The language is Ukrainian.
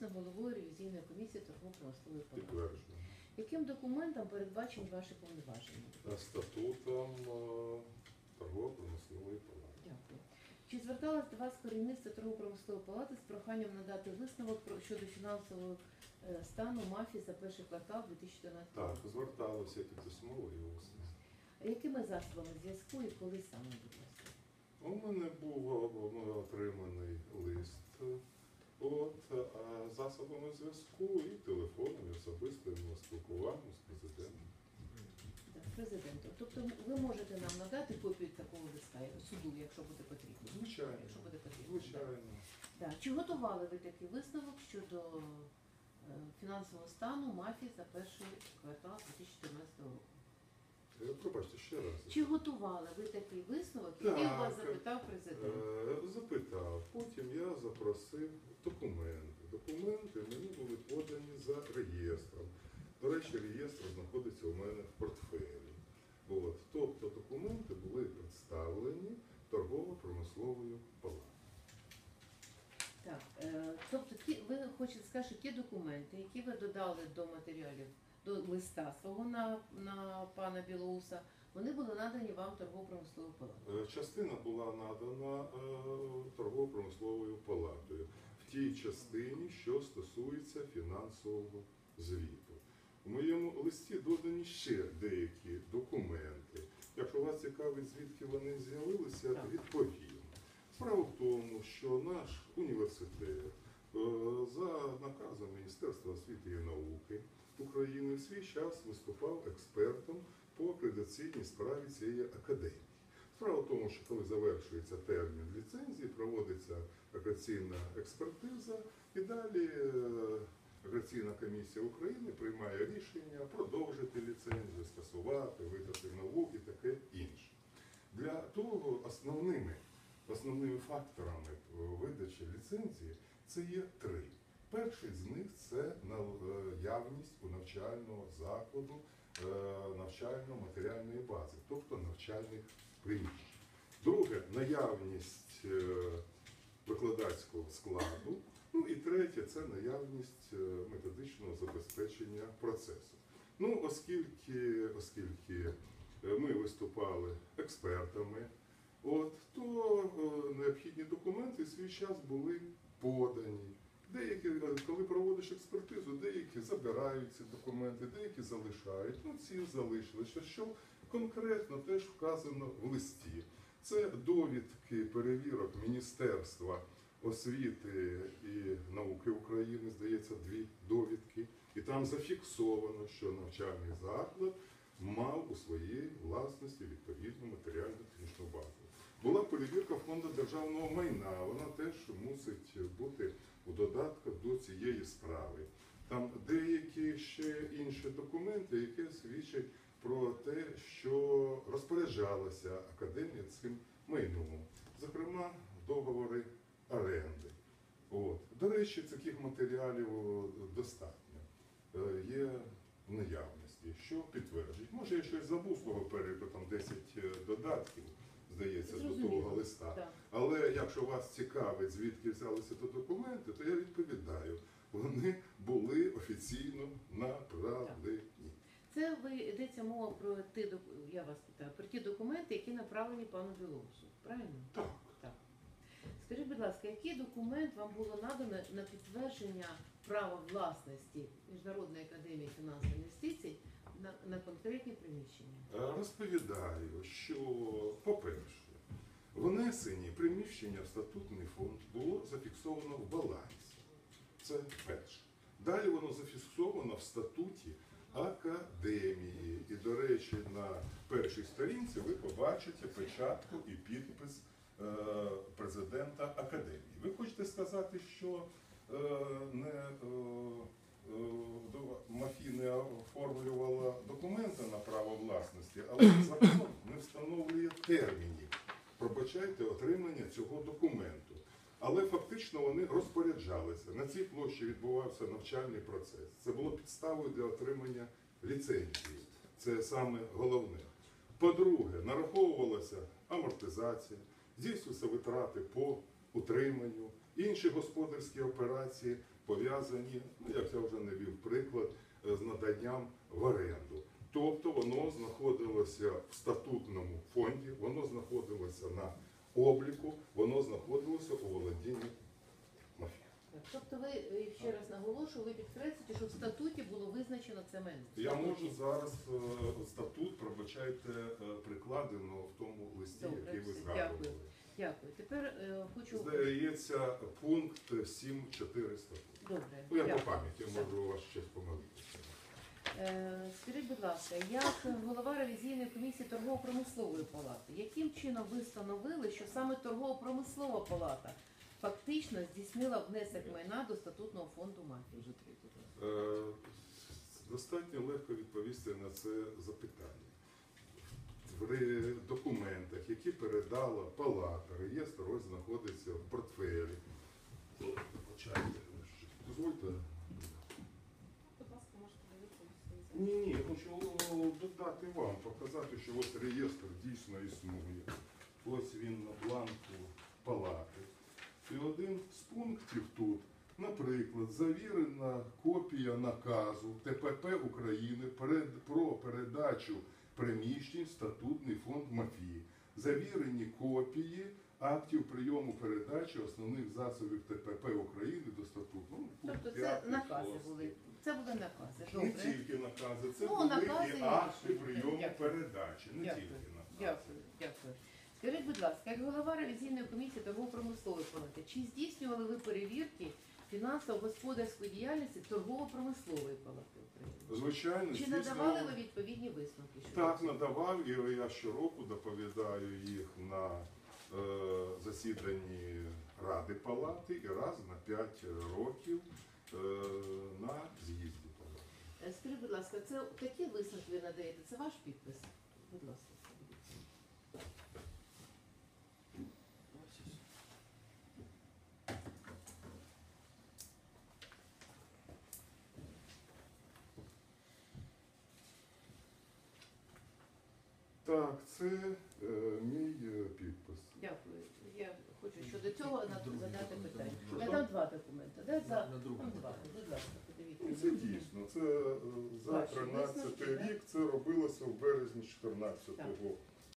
дійсно головою ревізійної комісії торгово-промислової палати. Яким документом передбачені ваші повноваження? Статутом е, торгово-промислової палати. Дякую. Чи зверталось до вас керівництво торгово-промислової палати з проханням надати висновок щодо фінансового е, стану мафії за перший квартал 2014 Так, року? зверталося і письмово і усно. Якими засобами зв'язку і коли саме будь ласка? У мене був е, отриманий лист засобами зв'язку і телефоном, і особистим спілкуванням з президентом. Так, президенту. Тобто ви можете нам надати копію такого листа суду, якщо буде потрібно. Звичайно. Якщо буде потрібно. Звичайно. Так. Чи готували ви такий висновок щодо е, фінансового стану мафії за перший квартал 2014 року? Е, Пробачте ще раз. Чи готували ви такий висновок, який вас запитав президент? Е, Запитав, потім я запросив документи. Документи мені були подані за реєстром. До речі, реєстр знаходиться у мене в портфелі. От. Тобто документи були представлені торгово-промисловою палатою. Так, е, тобто ті, ви хочете сказати, що ті документи, які ви додали до матеріалів, до листа свого на, на пана Білоуса, вони були надані вам торгово-промисловою палатою. Е, Частина була надана е, торгово-промисловою палатою в тій частині, що стосується фінансового звіту. У моєму листі додані ще деякі документи. Якщо вас цікавить, звідки вони з'явилися, відповім. Справа в тому, що наш університет е, за наказом Міністерства освіти і науки України в свій час виступав експертом по акредитаційній справі цієї академії. Справа в тому, що коли завершується термін ліцензії, проводиться акредитаційна експертиза, і далі е, комісія України приймає рішення продовжити ліцензію, скасувати, видати нову і таке інше. Для того основними, основними факторами е, видачі ліцензії це є три. Перший з них це наявність у навчального закладу е, навчально-матеріальної бази, тобто навчальних приміщень. Друге наявність е, викладацького складу. Ну і третє це наявність е, методичного забезпечення процесу. Ну, оскільки, оскільки е, ми виступали експертами, от, то необхідні документи свій час були подані. Деякі, коли проводиш експертизу, деякі забирають ці документи, деякі залишають. Ну, ці залишилися. Що конкретно теж вказано в листі. Це довідки перевірок Міністерства освіти і науки України, здається, дві довідки. І там зафіксовано, що навчальний заклад мав у своїй власності відповідну матеріально-технічну базу. Була перевірка фонду державного майна, вона теж мусить бути у додатках до цієї справи. Там деякі ще інші документи, які свідчать про те, що розпоряджалася академія цим майном, зокрема договори оренди. От. До речі, таких матеріалів достатньо е, є в наявності, що підтверджують. Може, я щось забув свого переліку, там 10 е, додатків, здається, до того листа. Так. Але якщо вас цікавить, звідки взялися ті документи, то я відповідаю. Вони були офіційно направлені. Ви йдеться мова про ті я вас питаю, про ті документи, які направлені пану Білоусу. Правильно? Так. Так. Скажіть, будь ласка, який документ вам було надано на підтвердження права власності Міжнародної академії фінансових інвестицій на, на конкретні приміщення? Е, Розповідаю, що, по-перше, внесені приміщення в статутний фонд було зафіксовано в балансі. Це перше. Далі воно зафіксовано в статуті речі, на першій сторінці ви побачите печатку і підпис е, президента академії. Ви хочете сказати, що е, не е, МАФІ не оформлювала документи на право власності, але закон не встановлює термінів. Пробачайте отримання цього документу. Але фактично вони розпоряджалися. На цій площі відбувався навчальний процес. Це було підставою для отримання ліцензії. Це саме головне. По-друге, нараховувалася амортизація, здійснювалися витрати по утриманню, інші господарські операції пов'язані, ну як я вже навів приклад, е, з наданням в оренду. Тобто воно знаходилося в статутному фонді, воно знаходилося на обліку, воно знаходилося у володінні. Тобто ви е, ще раз наголошую, ви підкреслюєте, що в статуті було визначено це мене. Я можу зараз е, статут, пробачайте, е, прикладено в тому листі, Добре, який ви все, згадували. дякую. Дякую. Тепер е, хочу Здається, пункт 7.4 статуту. добре. Ну, я по дякую. пам'яті можу вас щось помилитися. Е, Скажіть, будь ласка, як голова ревізійної комісії торгово-промислової палати, яким чином ви встановили, що саме торгово-промислова палата фактично здійснила внесок майна до статутного фонду мафії? Е, Достатньо легко відповісти на це запитання. В документах, які передала палата, реєстр ось знаходиться в портфелі. Дозвольте. Ні, ні, я хочу додати вам, показати, що ось реєстр дійсно існує. Ось він на бланку палати. Пунктів тут, наприклад, завірена копія наказу ТПП України про передачу приміщень статутний фонд МАФІ. Завірені копії актів прийому передачі основних засобів ТПП України до статуту. Ну, Тобто це накази були. Це були накази. Не тільки накази, це Ну, були накази і акти прийому Дякую. передачі, не Дякую. тільки накази. Дякую, дякую. Скажіть, будь ласка, як голова ревізійної комісії торгово-промислової палати, чи здійснювали ви перевірки фінансово-господарської діяльності торгово-промислової палати України? Звичайно, Чи надавали ви відповідні висновки? щодо Так, цього? надавав, і я щороку доповідаю їх на е, засіданні Ради палати і раз на 5 років е, на з'їзді палати. Е, Скажіть, будь ласка, це такі висновки ви надаєте? Це ваш підпис? Будь ласка. Так, це е, мій е, підпис. Дякую. Я хочу щодо цього на- Другий задати документ. питання. Що Я там? два документи. Де за На- на другому. там два. Будь ласка, подивіться. Ну, це дійсно. Це е, за Ваші 13 висновки, рік це робилося в березні 14-го